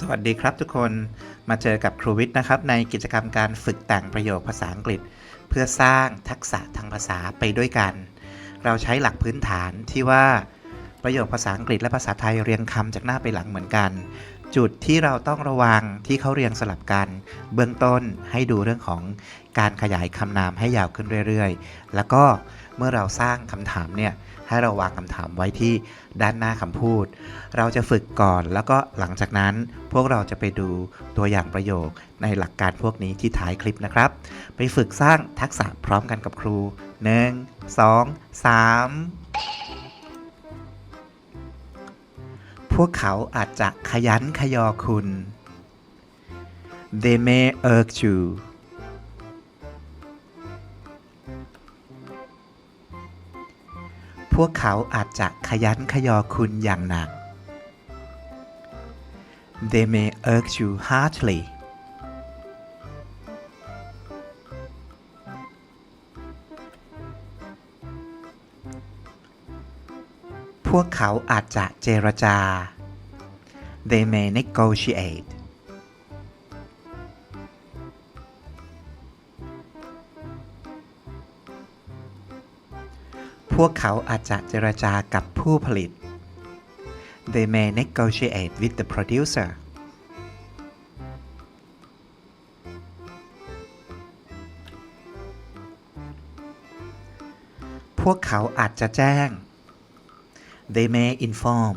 สวัสดีครับทุกคนมาเจอกับครูวิทย์นะครับ ในกิจกรรมการฝึกแต่งประโยคภาษาอังกฤษ เพื่อสร้างทักษะทางภาษาไปด้วยกัน เราใช้หลักพื้นฐานที่ว่าประโยคภาษาอังกฤษและภาษาไทยเรียงคำจากหน้าไปหลังเหมือนกัน จุดที่เราต้องระวังที่เขาเรียงสลับกัน เบื้องต้นให้ดูเรื่องของการขยายคำนามให้ยาวขึ้นเรื่อยๆ แล้วก็เมื่อเราสร้างคำถามเนี่ย ให้เราวางคำถามไว้ที่ด้านหน้าคำพูด เราจะฝึกก่อนแล้วก็หลังจากนั้นพวกเราจะไปดูตัวอย่างประโยคในหลักการพวกนี้ที่ท้ายคลิปนะครับ ไปฝึกสร้างทักษะพร้อมกันกับครู 1 2 3 พวกเขาอาจจะขยันขยอคุณ They may urge you พวกเขาอาจจะขยันขยอคุณอย่างหนัก They may urge you heartily พวกเขาอาจจะเจรจา They may negotiate พวกเขาอาจจะเจรจากับผู้ผลิต They may negotiate with the producer พวกเขาอาจจะแจ้ง They may inform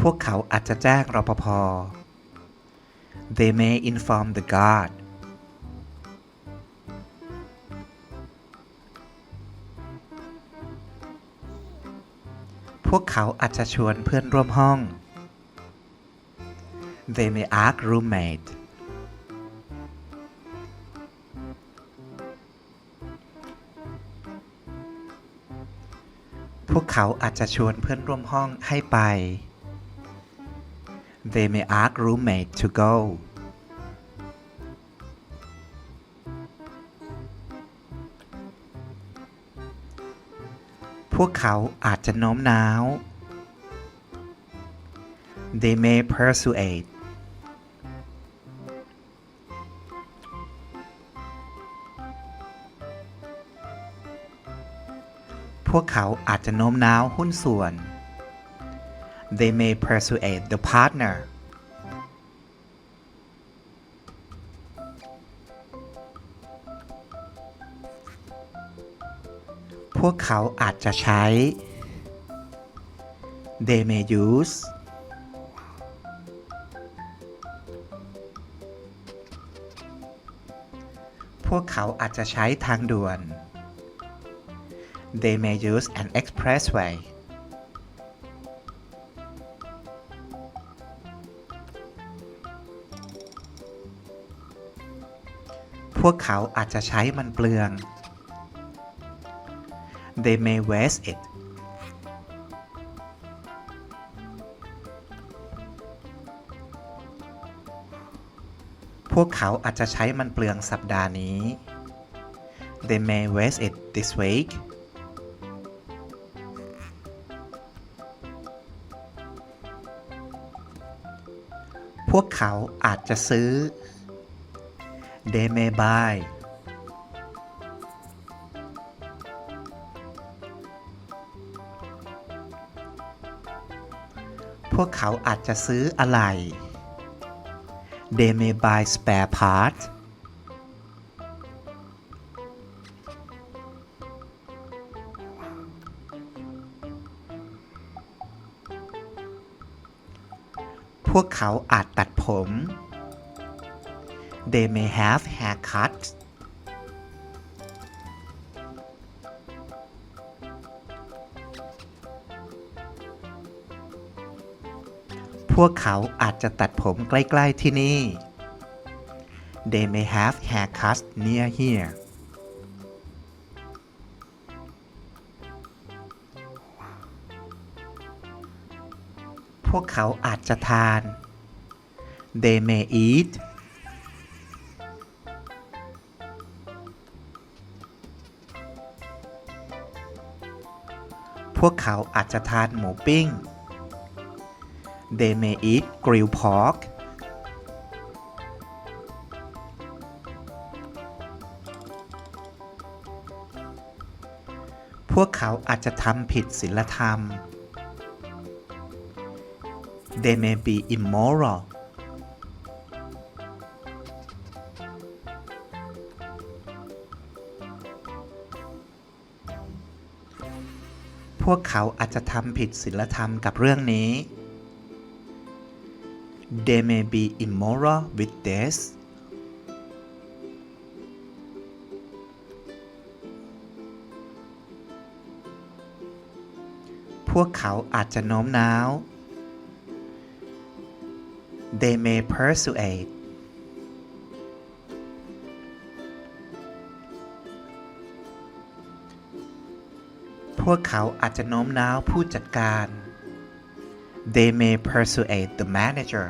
พวกเขาอาจจะแจ้งรปภ They may inform the guard พวกเขาอาจจะชวนเพื่อนร่วมห้อง They may ask roommate พวกเขาอาจจะชวนเพื่อนร่วมห้องให้ไป They may ask roommate to go พวกเขาอาจจะโน้มน้าว They may persuade พวกเขาอาจจะโน้มน้าวหุ้นส่วน They may persuade the partner พวกเขาอาจจะใช้ They may use พวกเขาอาจจะใช้ทางด่วน They may use an expressway พวกเขาอาจจะใช้มันเปลือง They may waste it พวกเขาอาจจะใช้มันเปลืองสัปดาห์นี้ They may waste it this week พวกเขาอาจจะซื้อ They may buy พวกเขาอาจจะซื้ออะไร They may buy spare parts พวกเขาอาจตัดผม They may have haircuts พวกเขาอาจจะตัดผมใกล้ ๆ ที่นี่ They may have haircuts near here พวกเขาอาจจะทาน They may eat วกเขาอาจจะทานหมูปิ้ง They may eat grilled pork พวกเขาอาจจะทำผิดศีลธรรม They may be immoral วกเขาอาจจะทำผิดศีลธรรมกับเรื่องนี้ They may be immoral with this พวกเขาอาจจะโน้มน้าว They may persuade วกเขาอาจจะโน้มน้าวผู้จัดการ They may persuade the manager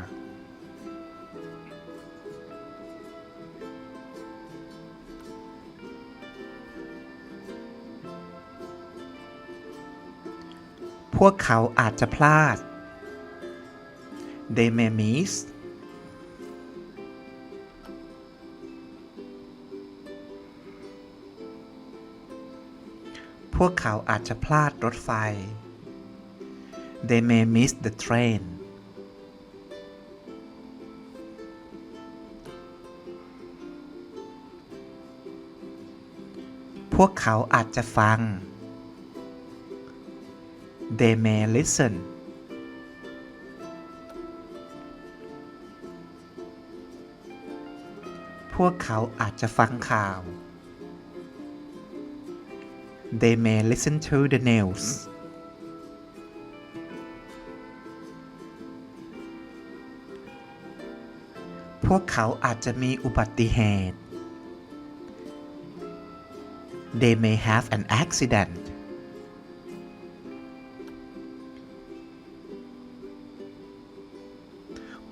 พวกเขาอาจจะพลาด They may miss พวกเขาอาจจะพลาดรถไฟ They may miss the train พวกเขาอาจจะฟัง They may listen พวกเขาอาจจะฟังข่าว They may listen to the news พวกเขาอาจจะมีอุบัติเหตุ They may have an accident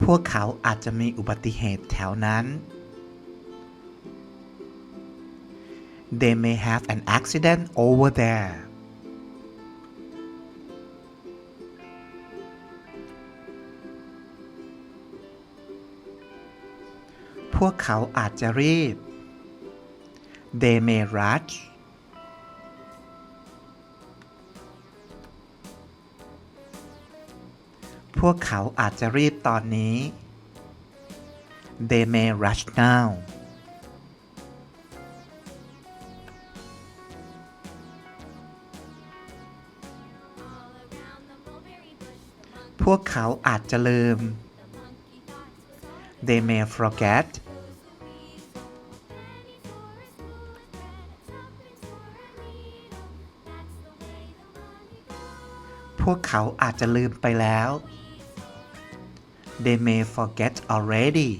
พวกเขาอาจจะมีอุบัติเหตุแถวนั้น They may have an accident over there พวกเขาอาจจะรีบ They may rush พวกเขาอาจจะรีบตอนนี้ They may rush now พวกเขาอาจจะลืม They may forget พวกเขาอาจจะลืมไปแล้ว They may forget already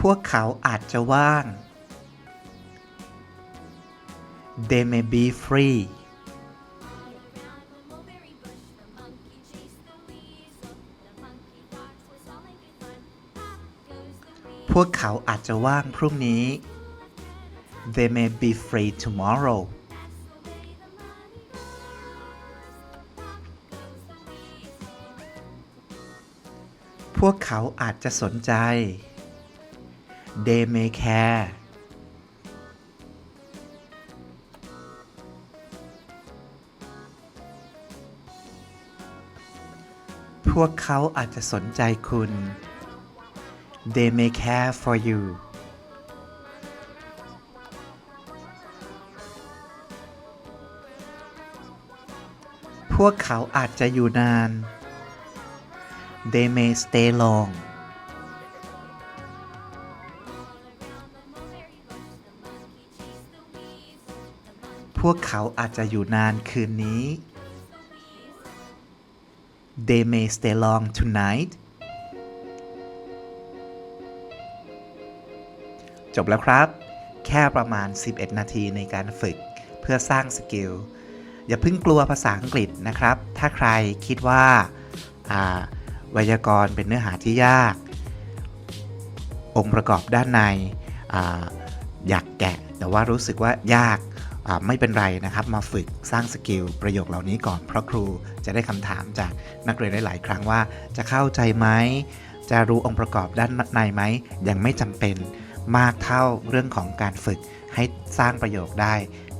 พวกเขาอาจจะว่าง They may be free พวกเขาอาจจะว่างพรุ่งนี้ They may be free tomorrow พวกเขาอาจจะสนใจ They may care พวกเขาอาจจะสนใจคุณ They may care for you พวกเขาอาจจะอยู่นาน They may stay long พวกเขาอาจจะอยู่นานคืนนี้ They may stay long tonight จบแล้วครับ แค่ประมาณ 11 นาทีในการฝึกเพื่อสร้างสกิล อย่าเพิ่งกลัวภาษาอังกฤษนะครับ ถ้าใครคิดว่าไวยากรณ์เป็นเนื้อหาที่ยาก องค์ประกอบด้านในออยากแกะ แต่ว่ารู้สึกว่ายาก ไม่เป็นไรนะครับ มาฝึกสร้างสกิลประโยคเหล่านี้ก่อน เพราะครูจะได้คำถามจากนักเรียนหลาย ๆ ครั้งว่าจะเข้าใจไหม จะรู้องค์ประกอบด้านในไหม ยังไม่จำเป็นมากเท่าเรื่องของการฝึกให้สร้างประโยคได้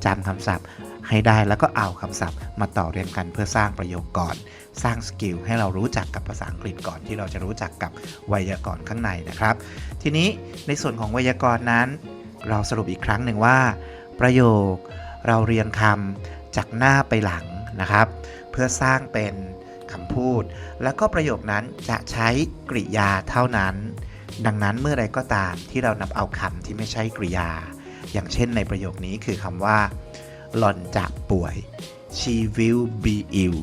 จำคำศัพท์ให้ได้แล้วก็เอาคำศัพท์มาต่อเรียนกันเพื่อสร้างประโยคก่อน สร้างสกิลให้เรารู้จักกับภาษาอังกฤษก่อนที่เราจะรู้จักกับไวยากรณ์ข้างในนะครับ ทีนี้ในส่วนของไวยากรณ์นั้น เราสรุปอีกครั้งหนึ่งว่า ประโยค เราเรียงคำจากหน้าไปหลังนะครับ เพื่อสร้างเป็นคำพูด แล้วก็ประโยคนั้นจะใช้กริยาเท่านั้น ดังนั้นเมื่อใดก็ตามที่เรานำเอาคำที่ไม่ใช่กริยา อย่างเช่นในประโยคนี้คือคำว่า หล่อนจะป่วย she will be ill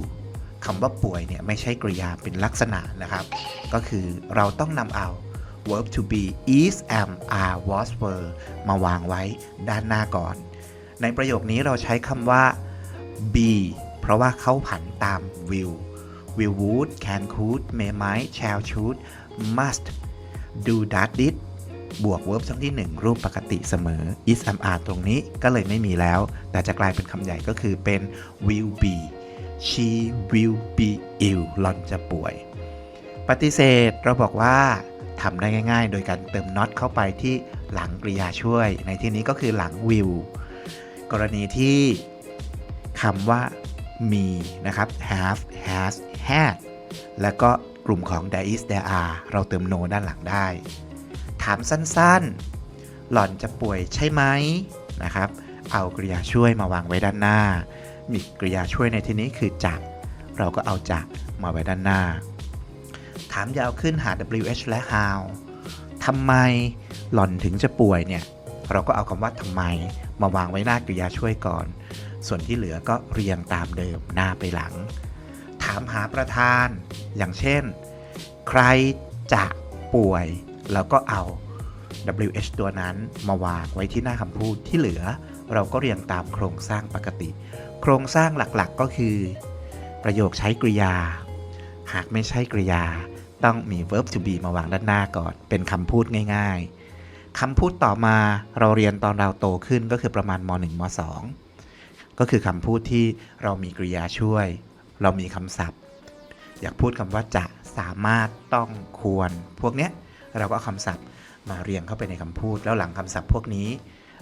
คำว่าป่วยเนี่ยไม่ใช่กริยาเป็นลักษณะนะครับ ก็คือเราต้องนำเอา verb to be is am are was were มาวางไว้ด้านหน้าก่อน ในประโยคนี้เราใช้คำว่า be เพราะว่าเขาผันตาม will will would can could may might shall should must do that did บวก verb ช่องที่ 1 รูปปกติเสมอ is am are ตรงนี้ก็เลยไม่มีแล้ว แต่จะกลายเป็นคำใหญ่ก็คือเป็น will be she will be ill หลอนจะป่วย ปฏิเสธเราบอกว่า ทำได้ง่าย ๆ โดยการเติม not เข้าไปที่หลังกริยาช่วย ในที่นี้ก็คือหลัง will กรณีที่คำว่ามีนะครับ have has had แล้วก็กลุ่มของ there is there are เราเติม no ด้านหลังได้ ถามสั้นๆ หล่อนจะป่วยใช่ไหมนะครับ เอากริยาช่วยมาวางไว้ด้านหน้า มีกริยาช่วยในที่นี้คือจะเราก็เอาจะมาไว้ด้านหน้าามยาวขึ้นหา wh และ how ทำไมหล่อนถึงจะป่วยเนี่ย เราก็เอาคำว่าทำไมมาวางไว้หน้ากริยาช่วยก่อน ส่วนที่เหลือก็เรียงตามเดิมหน้าไปหลัง ถามหาประธาน อย่างเช่น ใครจะป่วย แล้วก็เอา wh ตัวนั้นมาวางไว้ที่หน้าคำพูดที่เหลือ เราก็เรียงตามโครงสร้างปกติ โครงสร้างหลักๆก็คือ ประโยคใช้กริยา หากไม่ใช่กริยา ต้องมี verb to be มาวางด้านหน้าก่อน เป็นคำพูดง่าย ๆคำพูดต่อมาเราเรียนตอนเราโตขึ้นก็คือประมาณม .1 ม .2 ก็คือคำพูดที่เรามีกริยาช่วย เรามีคำศัพท์ อยากพูดคำว่าจะสามารถต้องควร พวกเนี้ยเราก็าคำศัพท์มาเรียงเข้าไปในคำพูด แล้วหลังคำศัพท์พวกนี้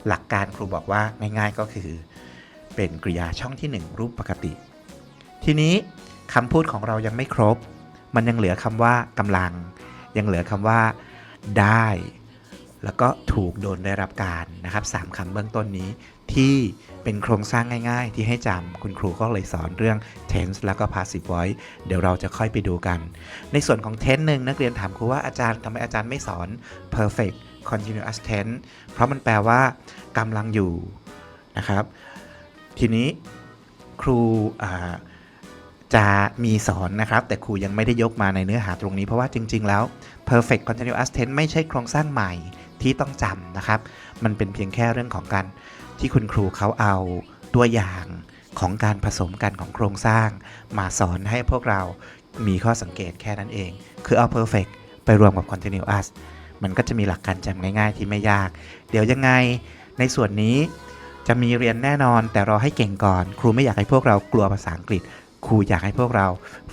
หลักการครูบอกว่าง่ายๆ ก็คือ เป็นกริยาช่องที่ 1 รูปปกติ ทีนี้คำพูดของเรายังไม่ครบ มันยังเหลือคำว่ากำลัง ยังเหลือคำว่าได้ แล้วก็ถูกโดนได้รับการนะครับสามคำเบื้องต้นนี้ที่เป็นโครงสร้างง่ายๆ ที่ให้จำคุณครูก็เลยสอนเรื่อง tense แล้วก็ passive voice เดี๋ยวเราจะค่อยไปดูกัน ในส่วนของ tense หนึ่งนักเรียนถามครูว่าอาจารย์ทำไมอาจารย์ไม่สอน perfect continuous tense เพราะมันแปลว่ากำลังอยู่นะครับ ทีนี้ครูอ่า จะมีสอนนะครับ แต่ครูยังไม่ได้ยกมาในเนื้อหาตรงนี้ เพราะว่าจริง ๆ แล้ว perfect continuous tense ไม่ใช่โครงสร้างใหม่ที่ต้องจำนะครับ มันเป็นเพียงแค่เรื่องของการที่คุณครูเขาเอาตัวอย่างของการผสมกันของโครงสร้าง มาสอนให้พวกเรามีข้อสังเกตแค่นั้นเอง คือเอา perfect ไปรวมกับ continuous มันก็จะมีหลักการจำง่ายๆที่ไม่ยาก เดี๋ยวยังไงในส่วนนี้จะมีเรียนแน่นอนแต่รอให้เก่งก่อน ครูไม่อยากให้พวกเรากลัวภาษาอังกฤษ ครูอยากให้พวกเรา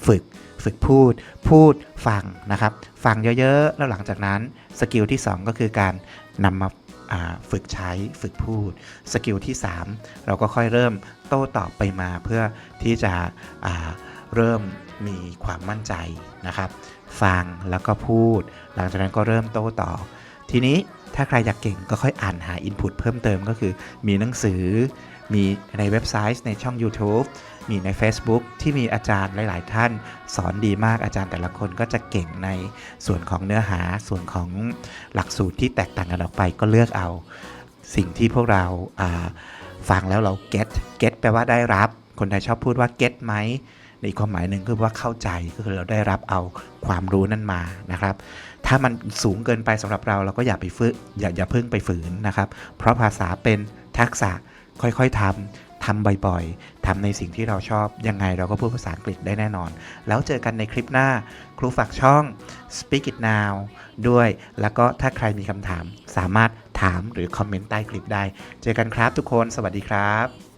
ฝึกฝึกพูด พูดฟังนะครับ ฟังเยอะๆ แล้วหลังจากนั้นสกิลที่ 2 ก็คือการนำมาาฝึกใช้ฝึกพูด สกิลที่ 3 เราก็ค่อยเริ่มโต้ตอบไปมาเพื่อที่จะเริ่มมีความมั่นใจนะครับ ฟังแล้วก็พูด หลังจากนั้นก็เริ่มโต้ตอบ ทีนี้ถ้าใครอยากเก่งก็ค่อยอ่านหา Input เพิ่มเติมก็คือมีหนังสือ มีในเว็บไซต์ในช่อง YouTube มีใน Facebook ที่มีอาจารย์หลาย ๆ ท่าน สอนดีมากอาจารย์แต่ละคนก็จะเก่งในส่วนของเนื้อหาส่วนของหลักสูตรที่แตกต่างกันออกไปก็เลือกเอา สิ่งที่พวกเราาฟังแล้วเรา get get แปลว่าได้รับ คนไทยชอบพูดว่า get ไหมในอีกความหมายหนึ่งคือว่าเข้าใจก็คือเราได้รับเอาความรู้นั้นมานะครับ ถ้ามันสูงเกินไปสำหรับเราเราก็อย่าไปฝึกอย่าอย่าเพิ่งไปฝืนนะครับ เพราะภาษาเป็นทักษะ ค่อยๆทำทำบ่อยๆทำในสิ่งที่เราชอบ ยังไงเราก็พูดภาษาอังกฤษได้แน่นอน แล้วเจอกันในคลิปหน้า ครูฝากช่อง Speak It Now ด้วย แล้วก็ถ้าใครมีคำถาม สามารถถามหรือคอมเมนต์ใต้คลิปได้ เจอกันครับทุกคน สวัสดีครับ